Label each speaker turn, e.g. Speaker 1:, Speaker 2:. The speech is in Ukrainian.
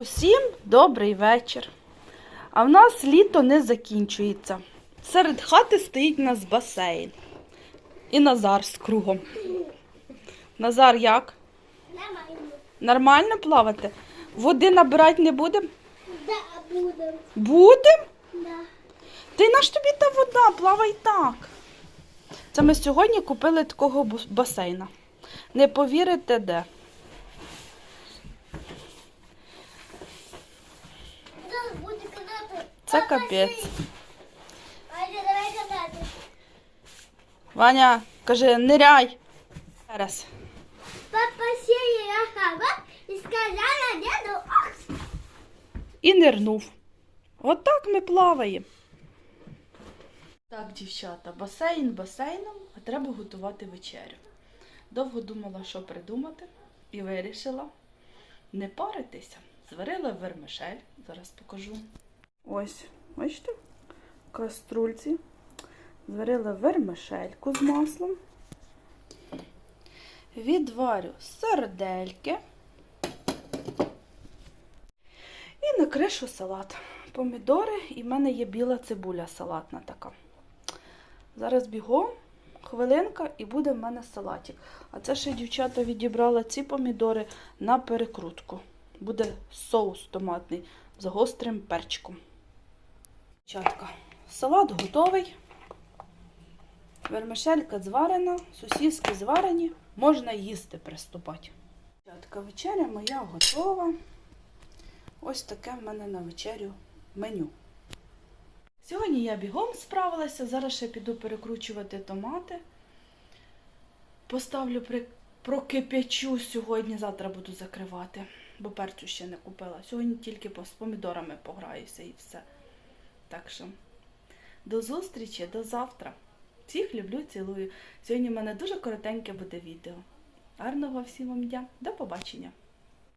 Speaker 1: Усім добрий вечір. А в нас літо не закінчується. Серед хати стоїть у нас басейн. І Назар з кругом. Назар як?
Speaker 2: Нормально.
Speaker 1: Нормально плавати? Води набирати не будемо?
Speaker 2: Да, буду.
Speaker 1: Будем?
Speaker 2: Да.
Speaker 1: Ти наш тобі та вода, плавай так. Це ми сьогодні купили такого басейна. Не повірите де.
Speaker 2: Хто буде катати?
Speaker 1: Це капець.
Speaker 2: сій. Давай катати.
Speaker 1: Ваня, каже, ниряй. Зараз.
Speaker 2: Папа сіє рахава і сказала деду ох.
Speaker 1: і нирнув. Отак ми плаваємо. Так, дівчата, басейн басейном, а треба готувати вечерю. Довго думала, що придумати, і вирішила не паритися. Зварила вермишель, зараз покажу. Ось, бачите, каструльці. Зварила вермишельку з маслом. Відварю сардельки. І на кришу салат. Помідори, і в мене є біла цибуля салатна така. Зараз бігом, хвилинка, і буде в мене салатик. А це ще дівчата відібрала ці помідори на перекрутку. Буде соус томатний з гострим перчиком. Дівчатка, салат готовий. Вермишелька зварена, сосиски зварені, можна їсти приступати. Дівчатка, вечеря моя готова. Ось таке в мене на вечерю меню. Сьогодні я бігом справилася, зараз ще піду перекручувати томати. Поставлю при... прокип'ячу сьогодні, завтра буду закривати, бо перцю ще не купила. Сьогодні тільки з помідорами пограюся і все. Так що до зустрічі, до завтра. Всіх люблю, цілую. Сьогодні в мене дуже коротеньке буде відео. Гарного всім вам дня. До побачення!